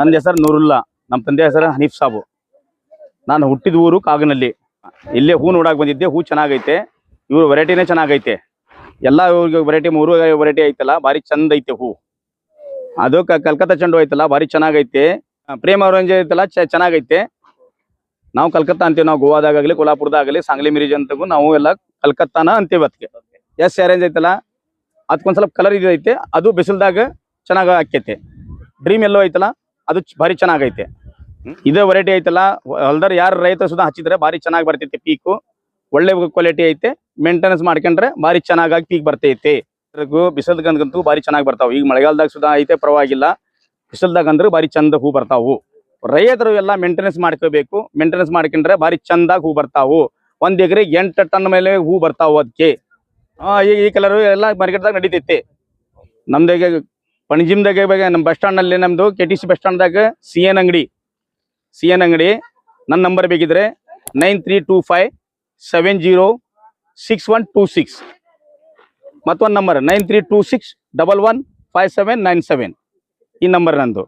ನನ್ನ ಹೆಸರು ನೂರುಲ್ಲಾ. ನಮ್ಮ ತಂದೆ ಹೆಸರು ಹನೀಫ್ ಸಾಬು. ನಾನು ಹುಟ್ಟಿದ ಊರು ಕಾಗನಲ್ಲಿ ಇಲ್ಲೇ ಹೂ ನೋಡಕ್ ಬಂದಿದ್ದೆ, ಹೂ ಚೆನ್ನಾಗೈತೆ. ಇವ್ರ ವೆರೈಟಿನೇ ಚೆನ್ನಾಗೈತೆ. ಎಲ್ಲ ಇವ್ರಿಗೆ ವೆರೈಟಿ ಮೂರು ವೆರೈಟಿ ಐತಲ್ಲ, ಭಾರಿ ಚಂದ ಐತೆ ಹೂ. ಅದು ಕಲ್ಕತ್ತಾ ಚೆಂಡು ಐತಲ್ಲ, ಭಾರಿ ಚೆನ್ನಾಗೈತೆ. ಪ್ರೇಮ ಅವರಂಜ್ ಐತಲ್ಲ ಚೆನ್ನಾಗೈತೆ. ನಾವು ಕಲ್ಕತ್ತಾ ಅಂತೀವಿ, ನಾವು ಗೋವಾದಾಗಲಿ ಕೊಲ್ಹಾಪುರದಾಗಲಿ, ಸಾಂಗ್ಲಿ ಮಿರಿಜ್ ಅಂತಗೂ ನಾವು ಎಲ್ಲ ಕಲ್ಕತ್ತಾನ ಅಂತೀವಿ ಅದಕ್ಕೆ ಎಸ್, ಅರೇಂಜ್ ಐತಲ್ಲ ಅದಕ್ಕೊಂದ್ ಸ್ವಲ್ಪ ಕಲರ್ ಇದೈತೆ ಅದು ಬಿಸಿಲ್ದಾಗ ಚೆನ್ನಾಗ ಆಕೈತೆ ಡ್ರೀಮ್ ಎಲ್ಲೋ ಐತಲ್ಲ ಅದು ಭಾರಿ ಚೆನ್ನಾಗೈತೆ. ಇದೆ ವೆರೈಟಿ ಐತಲ್ಲ ಹೊಲ್ದಾರ ಯಾರು ರೈತ ಸುದ ಹಚ್ಚಿದ್ರೆ ಭಾರಿ ಚೆನ್ನಾಗಿ ಬರ್ತೈತೆ ಪೀಕು ಒಳ್ಳೆ ಕ್ವಾಲಿಟಿ ಐತೆ ಮೇಂಟೆನೆನ್ಸ್ ಮಾಡ್ಕೊಂಡ್ರೆ ಭಾರಿ ಚೆನ್ನಾಗಿ ಪೀಕ್ ಬರ್ತೈತೆ. ಬಿಸಿಲ್ಗಂತೂ ಭಾರಿ ಚೆನ್ನಾಗಿ ಬರ್ತಾವ. ಈಗ ಮಳೆಗಾಲದಾಗ ಸುಧಾ ಐತೆ, ಪರವಾಗಿಲ್ಲ. ಬಿಸಿಲ್ದಾಗ ಅಂದ್ರೆ ಭಾರಿ ಚಂದ ಹೂ ಬರ್ತಾವು. ರೈತರು ಎಲ್ಲ ಮೇಂಟೆನೆನ್ಸ್ ಮಾಡ್ಕೋಬೇಕು. ಮೇಂಟೆನೆನ್ಸ್ ಮಾಡ್ಕೊಂಡ್ರೆ ಭಾರಿ ಚಂದಾಗ ಹೂ ಬರ್ತಾವು. ಒಂದ್ ಎಕರೆಗೆ ಎಂಟು ಟನ್ ಮೇಲೆ ಹೂ ಬರ್ತಾವು ಅದಕ್ಕೆ ಈ ಕಲರ್ ಎಲ್ಲ ಮಾರ್ಕೆಟ್ದಾಗ ನಡೀತೈತೆ. ನಮ್ದಾಗ ಪಣಜಿಮ್ದಾಗ ಇವಾಗ ನಮ್ಮ ಬಸ್ ಸ್ಟಾಂಡ್ ನಮ್ಮದು ಕೆ ಟಿ ಸಿ ಬಸ್ ಸ್ಟ್ಯಾಂಡ್ದಾಗ ಸಿ ಎನ್ ಅಂಗಡಿ. ಸಿ ಎನ್ ಅಂಗಡಿ. ನನ್ನ ನಂಬರ್ ಬೇಕಿದ್ರೆ nine three two five seven zero six one two six. ಮತ್ತೊಂದು number nine three two six double one five seven nine seven. ಈ number ನಂದು.